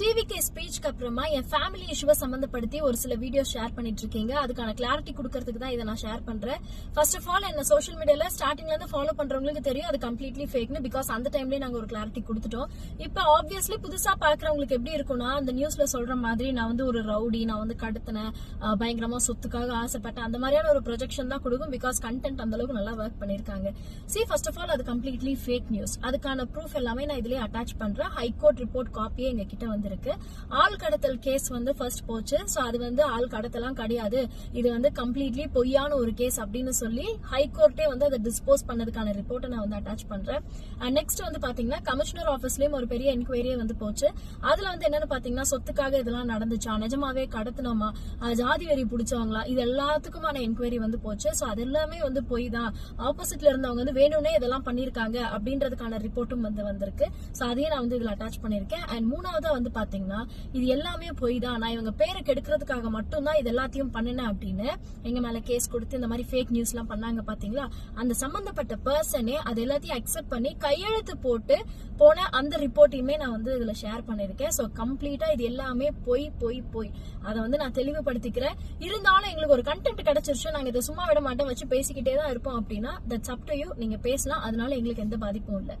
TVK ஸ்பீச்க்கு அப்புறமா என் family இஷ்யூவை சம்மந்தப்படுத்தி ஒரு சில வீடியோ ஷேர் பண்ணிட்டு இருக்கீங்க. அதுக்கான கிளாரிட்டி கொடுக்கறதுக்கு தான் இதை நான் ஷேர் பண்றேன். ஃபர்ஸ்ட் ஆஃப் ஆல் என்ன சோஷியல் மீடியால ஸ்டார்டிங்ல இருந்து ஃபாலோ பண்றவங்களுக்கு தெரியும் அது கம்ப்ளீட்லி ஃபேக்னு பிகாஸ் அந்த டைம்லயே நாங்க ஒரு கிளாரிட்டி கொடுத்துட்டோம். இப்போ ஆப்வியஸ்லி புதுசா பாக்குறவங்களுக்கு எப்படி இருக்கும்னா அந்த நியூஸ்ல சொல்ற மாதிரி நான் வந்து ஒரு ரவுடி நான் வந்து கடத்தினேன் பயங்கரமா சொத்துக்காக ஆசைப்பட்டேன். அந்த மாதிரியான ஒரு ப்ரொஜெக்ஷன் தான் கொடுக்கும் பிகாஸ் கண்டென்ட் அந்த அளவுக்கு நல்லா ஒர்க் பண்ணிருக்காங்க சி ஃபர்ஸ்ட் ஆஃப் ஆல் அது கம்ப்ளீட்லி ஃபேக் நியூஸ் அதுக்கான ப்ரூஃப் எல்லாமே நான் இதுலயே அட்டாச் பண்றேன். ஹைகோர்ட் ரிப்போர்ட் காப்பியே எங்க கிட்ட வந்திருக்கு. ஆள் கடத்தல் கேஸ் வந்து ஃபர்ஸ்ட் போச்சு. ஸோ அது வந்து ஆள் கடத்தலாம் கிடையாது. இது வந்து கம்ப்ளீட்லி பொய்யான ஒரு கேஸ் அப்படின்னு சொல்லி ஹைகோர்ட்டே வந்து அதை டிஸ்போஸ் பண்ணதுக்கான ரிப்போர்ட்டை நான் வந்து அட்டாச் பண்றேன். அண்ட் நெக்ஸ்ட் வந்து பாத்தீங்கன்னா கமிஷனர் ஆஃபீஸ்லயும் ஒரு பெரிய என்கொயரியே வந்து போச்சு. அதுல வந்து என்னன்னு பாத்தீங்கன்னா சொத்துக்காக இதெல்லாம் நடந்துச்சா? நிஜமாவே கடத்தினோமா ஜாதி வெறி பிடிச்சவங்களா? இது எல்லாத்துக்குமான என்கொயரி வந்து போச்சு. ஸோ அது எல்லாமே வந்து பொய் தான் ஆப்போசிட்ல இருந்தவங்க வந்து வேணும்னே இதெல்லாம் பண்ணியிருக்காங்க அப்படின்றதுக்கான ரிப்போர்ட்டும் வந்து வந்திருக்கு. ஸோ அதையும் நான் வந்து இதுல அட்டாச் பண்ணிருக்கேன் அண்ட் மூணாவதா வந்து பாத்தீங்கன்னா இது எல்லாமே பொய் தான் நான் இவங்க பேரை கெடுக்கிறதுக்காக மட்டும்தான் இது எல்லாத்தையும் பண்ணினேன் அப்படின்னு எங்க மேல கேஸ் கொடுத்து இந்த மாதிரி ஃபேக் நியூஸ் எல்லாம் பண்ணாங்க பாத்தீங்களா? அந்த சம்பந்தப்பட்ட பர்சனே அது எல்லாத்தையும் அக்செப்ட் பண்ணி கையெழுத்து போட்டு போன அந்த ரிப்போர்ட்டையுமே நான் வந்து இதுல ஷேர் பண்ணிருக்கேன் சோ கம்ப்ளீட்டா இது எல்லாமே போய் போய் போய். அதை வந்து நான் தெளிவுபடுத்திக்கிறேன். இருந்தாலும் எங்களுக்கு ஒரு கண்டென்ட் கிடைச்சிருச்சு நாங்க இதை சும்மா விட மாட்டோம். வச்சு பேசிக்கிட்டே தான் இருப்போம் அப்படின்னா தட்ஸ் அப் டு யூ நீங்க பேசலாம் அதனால எங்களுக்கு எந்த பாதிப்பும் இல்லை.